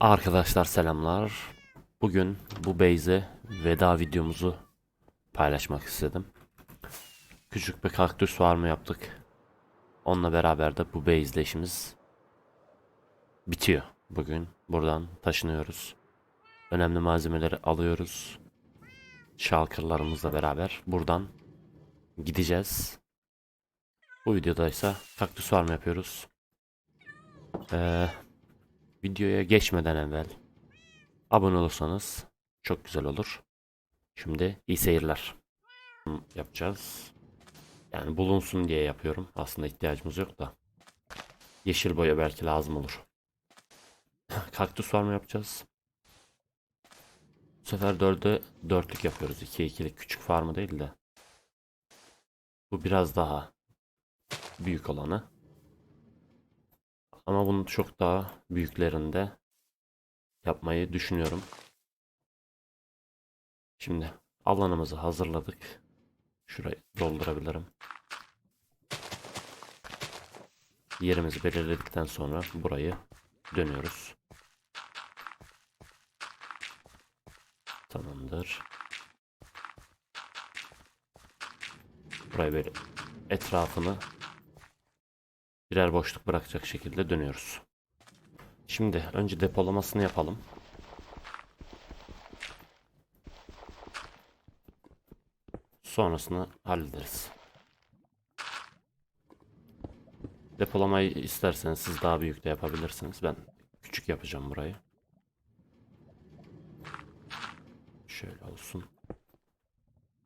Arkadaşlar selamlar. Bugün bu base'e veda videomuzu paylaşmak istedim. Küçük bir kaktüs farmı yaptık. Onunla beraber de bu base'le işimiz bitiyor. Bugün buradan taşınıyoruz. Önemli malzemeleri alıyoruz. Şalkırlarımızla beraber buradan gideceğiz. Bu videoda ise kaktüs farmı yapıyoruz. Ee, videoya geçmeden evvel abone olursanız çok güzel olur. Şimdi iyi seyirler. Yapacağız. Yani bulunsun diye yapıyorum. Aslında ihtiyacımız yok da. Yeşil boya belki lazım olur. Kaktüs farmı yapacağız. Bu sefer 4'e 4'lük yapıyoruz. 2'ye 2'lik küçük farmı değil de. Bu biraz daha büyük olanı. Ama bunu çok daha büyüklerinde yapmayı düşünüyorum. Şimdi alanımızı hazırladık. Şurayı doldurabilirim. Yerimizi belirledikten sonra burayı dönüyoruz. Tamamdır. Burayı böyle etrafını birer boşluk bırakacak şekilde dönüyoruz. Şimdi önce depolamasını yapalım. Sonrasını hallederiz. Depolamayı isterseniz siz daha büyük de yapabilirsiniz. Ben küçük yapacağım burayı. Şöyle olsun.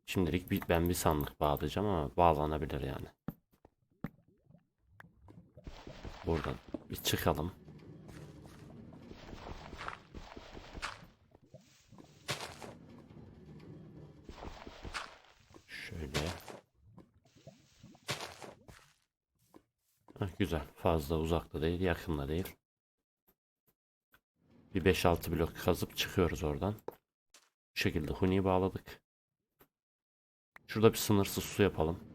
Şimdilik ben bir sandık bağlayacağım ama bağlanabilir yani. Buradan bir çıkalım. Şöyle. Heh, güzel. Fazla uzakta değil, yakında değil. Bir 5-6 blok kazıp çıkıyoruz oradan. Bu şekilde huniyi bağladık. Şurada bir sınırsız su yapalım.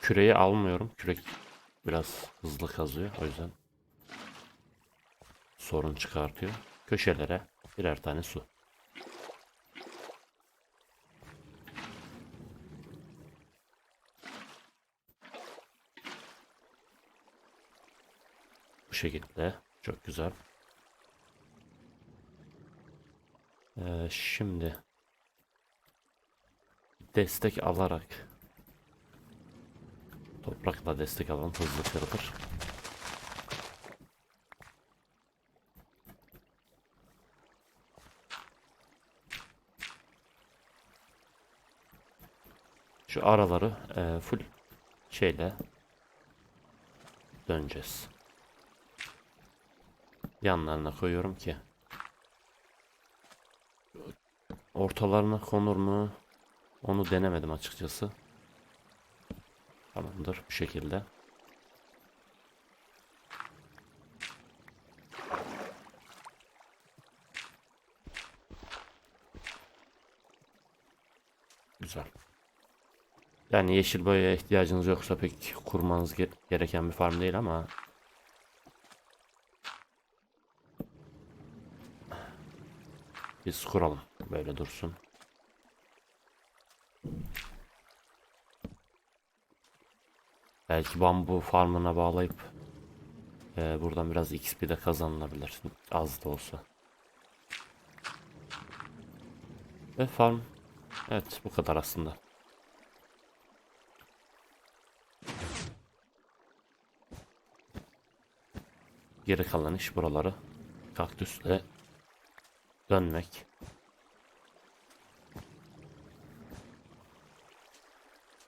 Küreyi almıyorum. Kürek biraz hızlı kazıyor. O yüzden sorun çıkartıyor. Köşelere birer tane su. Bu şekilde. Çok güzel. Ee, şimdi destek alarak toprakla destek alalım hızlı kırılır. Şu araları e, full şeyle döneceğiz. Yanlarına koyuyorum ki ortalarına konur mu? Onu denemedim açıkçası. Tamamdır bu şekilde. Güzel. Yani yeşil boyaya ihtiyacınız yoksa pek kurmanız ge- gereken bir farm değil ama biz kuralım. Böyle dursun. Belki bambu farmına bağlayıp e, buradan biraz XP de kazanılabilir. Az da olsa. Ve farm evet bu kadar aslında. Geri kalan iş buraları kaktüsle dönmek.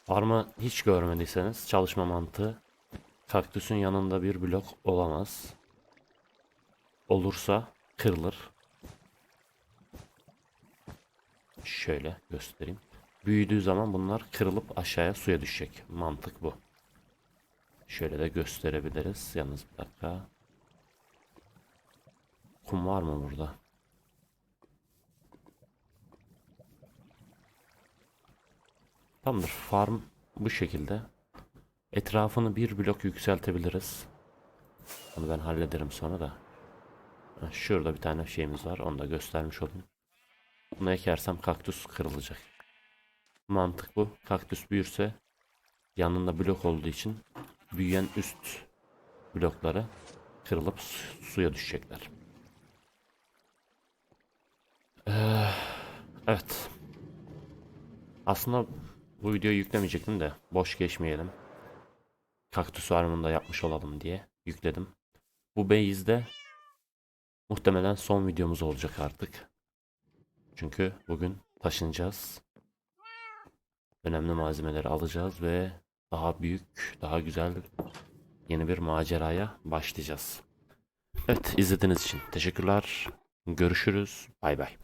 Farmı hiç görmediyseniz çalışma mantığı kaktüsün yanında bir blok olamaz. Olursa kırılır. Şöyle göstereyim. Büyüdüğü zaman bunlar kırılıp aşağıya suya düşecek. Mantık bu. Şöyle de gösterebiliriz. Yalnız bir dakika. Kum var mı burada? Tamamdır. Farm bu şekilde. Etrafını bir blok yükseltebiliriz. Onu ben hallederim sonra da. Şurada bir tane şeyimiz var. Onu da göstermiş olayım. Bunu ekersem kaktüs kırılacak. Mantık bu. Kaktüs büyürse yanında blok olduğu için büyüyen üst blokları kırılıp su- suya düşecekler. Ee, evet. Aslında bu videoyu yüklemeyecektim de boş geçmeyelim. Kaktüs farmını da yapmış olalım diye yükledim. Bu base'de muhtemelen son videomuz olacak artık. Çünkü bugün taşınacağız. Önemli malzemeleri alacağız ve daha büyük, daha güzel yeni bir maceraya başlayacağız. Evet, izlediğiniz için teşekkürler. Görüşürüz. Bay bay.